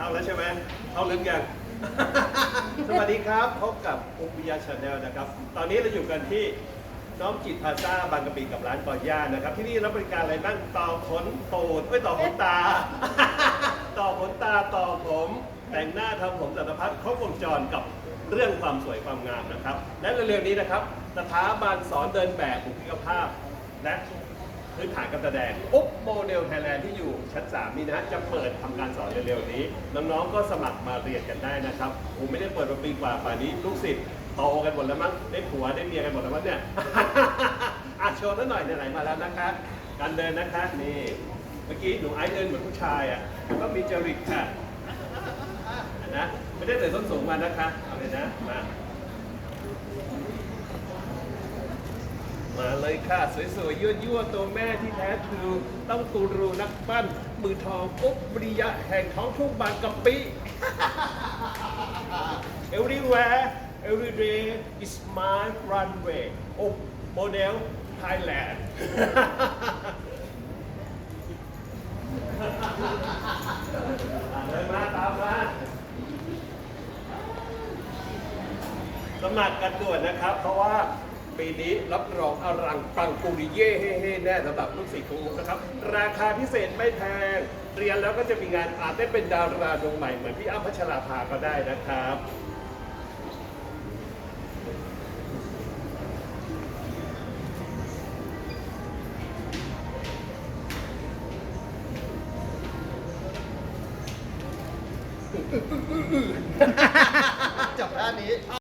เข้าแล้วใช่ไหมเข้าลึกยัง สวัสดีครับพบกับอุปยาชาแนลนะครับ ตอนนี้เราอยู่กันที่น้อมจิตพาซ่าบางกะปิกับร้านกอย่านะครับ ที่นี่รับบริการอะไรบ้างต่อขนตูดเอ้ยต่อขนตา ต่อขนตาต่อผมแต่งหน้าทำผมสารพัดครบวงจรกับเรื่องความสวยความงามนะครับ และเร็วๆนี้นะครับสถาบันสอนเดินแบบบุคลิกภาพ และพื้นฐานการแสดงอุ๊บโมเดลไทยแลนด์ที่ย ชั้น3นี้นะฮะจะเปิดทำการสอนเร็วๆนี้ น้องๆก็สมัครมาเรียนกันได้นะครับผมไม่ได้เปิดมาปีกว่าป่านนี้ลูกศิษย์โตกันหมดแล้วมั้งได้ผัวได้เมียกันหมดแล้วมั้งเนี่ยอะโชว์ซะหน่อยไหนๆมาแล้วนะคะการเดินนะคะนี่เมื่อกี้หนูไอซ์เดินเหมือนผู้ชายอะก็มีจริตค่ะนะไม่ได้ใส่ส้นสูงมานะคะเอาเลยนะมา มาเลยค่ะ สวยๆยั่วๆตัวแม่ที่แท้ทรูต้องกูรูนักปั้น มือทองอุ๊บปริยะแห่งท้องทุ่งบางกะปิ Everywhere every day is my runway อุ๊บโมเดล Thailand เดินมาตามมาสมัครกันด่วนนะครับ เพราะว่า ปีนี้รับรองอรังปังปุริเย่เฮ่เฮ่แน่สำหรับลูกศิษย์ของผมนะครับ ราคาพิเศษไม่แพง เรียนแล้วก็จะมีงานอาจได้เป็นดาราดวงใหม่เหมือนพี่อ้ำพัชราภาก็ได้นะครับจบท่านี้